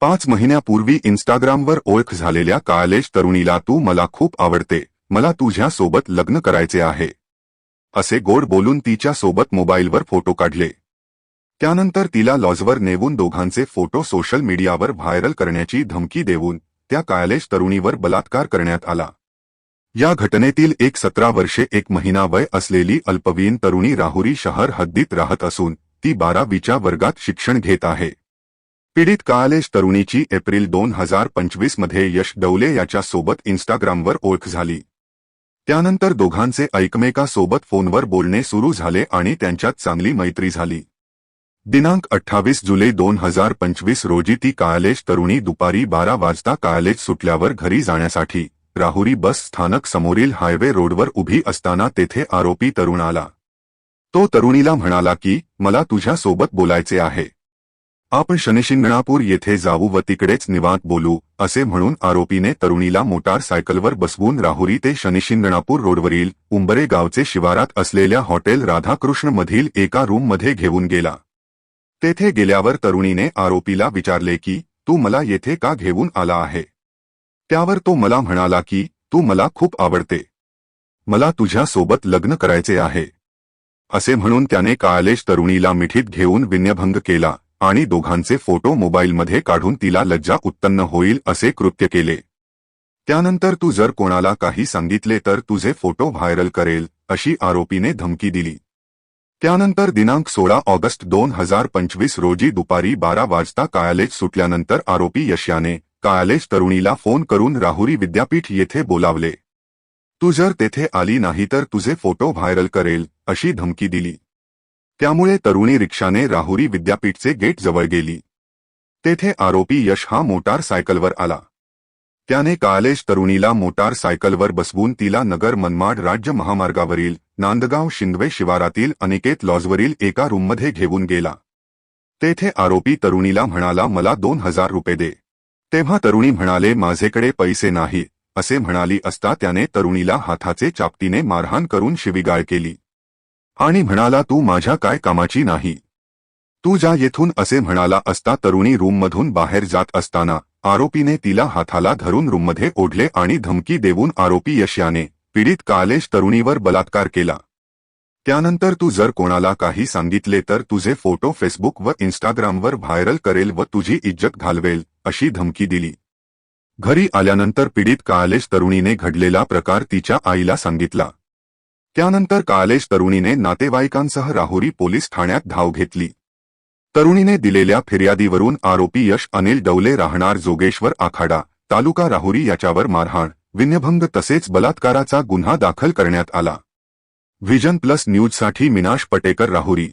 पाच महिन्यापूर्वी इन्स्टाग्रामवर ओळख झालेल्या कायलेश तरुणीला तू मला खूप आवडते. मला तुझ्या सोबत लग्न करायचे आहे. असे गोड बोलून तिच्या सोबत मोबाईलवर फोटो काढले. त्यानंतर तिला लॉजवर नेवून दोघांचे फोटो सोशल मीडियावर व्हायरल करण्याची धमकी देऊन त्या कायलेश तरुणीवर बलात्कार करण्यात आला. या घटनेतील एक सतरा वर्षे एक महिना वय असलेली अल्पवयीन तरुणी राहुरी शहर हद्दीत राहत असून ती बारावीच्या वर्गात शिक्षण घेत आहे. पीडित कालेश तरुणीची एप्रिल दोन हजार पंचवीसमध्ये यश डवले याच्यासोबत इन्स्टाग्रामवर ओळख झाली. त्यानंतर दोघांचे ऐकमेकासोबत फोनवर बोलणे सुरू झाले आणि त्यांच्यात चांगली मैत्री झाली. दिनांक अठ्ठावीस जुलै दोन हजार पंचवीस रोजी ती कायालेश तरुणी दुपारी बारा वाजता कायालेश सुटल्यावर घरी जाण्यासाठी राहुरी बस स्थानक समोरील हायवे रोडवर उभी असताना तेथे आरोपी तरुण आला. तो तरुणीला म्हणाला की मला तुझ्यासोबत बोलायचे आहे. आपण शनिशिंगणापूर येथे जाऊ व तिकडेच निवांत बोलू असे म्हणून आरोपीने तरुणीला मोटार सायकलवर बसवून राहुरी ते शनिशिंगणापूर रोडवरील उंबरे गावचे शिवारात असलेल्या हॉटेल राधाकृष्ण मधील एका रूममध्ये घेऊन गेला. तेथे गेल्यावर तरुणीने आरोपीला विचारले की तू मला येथे का घेऊन आला आहे? त्यावर तो मला म्हणाला की तू मला खूप आवडते. मला तुझ्यासोबत लग्न करायचे आहे. असे म्हणून त्याने कालेश तरुणीला मिठीत घेऊन विन्यभंग केला. आणि दोघांचे फोटो मोबाईलमध्ये काढून तिला लज्जा उत्पन्न होईल असे कृत्य केले. त्यानंतर तू जर कोणाला काही सांगितले तर तुझे फोटो व्हायरल करेल अशी आरोपीने धमकी दिली. त्यानंतर दिनांक सोळा ऑगस्ट दोन हजार पंचवीस रोजी दुपारी बारा वाजता कायालेज सुटल्यानंतर आरोपी यशयाने कायालेज तरुणीला फोन करून राहुरी विद्यापीठ येथे बोलावले. तू जर तेथे आली नाही तर तुझे फोटो व्हायरल करेल अशी धमकी दिली. त्यामुळे तरुणी रिक्षाने राहुरी विद्यापीठचे गेट जवळ गेली. तेथे आरोपी यश हा मोटार सायकलवर आला. त्याने कालेश तरुणीला मोटार सायकलवर बसवून तिला नगर मनमाड राज्य महामार्गावरील नांदगाव शिंदवे शिवारातील अनिकेत लॉजवरील एका रूममध्ये घेऊन गेला. तेथे आरोपी तरुणीला म्हणाला मला दोन हजार रुपये दे. तेव्हा तरुणी म्हणाले माझेकडे पैसे नाही असे म्हणाली असता त्याने तरुणीला हाताचे चापटीने मारहाण करून शिविगाळ केली. आणि म्हणाला तू माझ्या काय कामाची नाही. तू जा येथून असे म्हणाला असता तरुणी रूममधून बाहेर जात असताना आरोपीने तिला हाताला धरून रूममध्ये ओढले आणि धमकी देऊन आरोपी यशयाने पीडित कालेश तरुणीवर बलात्कार केला. त्यानंतर तू जर कोणाला काही सांगितले तर तुझे फोटो फेसबुक व इन्स्टाग्रामवर व्हायरल करेल व तुझी इज्जत घालवेल अशी धमकी दिली. घरी आल्यानंतर पीडित कालेश तरुणीने घडलेला प्रकार तिच्या आईला सांगितला. त्यानंतर कालेश तरुणीने नातेवाईकांसह राहुरी पोलीस ठाण्यात धाव घेतली. तरुणीने दिलेल्या फिर्यादीवरून आरोपी यश अनिल डवले राहणार जोगेश्वर आखाडा तालुका राहुरी याच्यावर मारहाण विन्यभंग तसेच बलात्काराचा गुन्हा दाखल करण्यात आला. व्हिजन प्लस न्यूजसाठी मिनाश पटेकर राहुरी.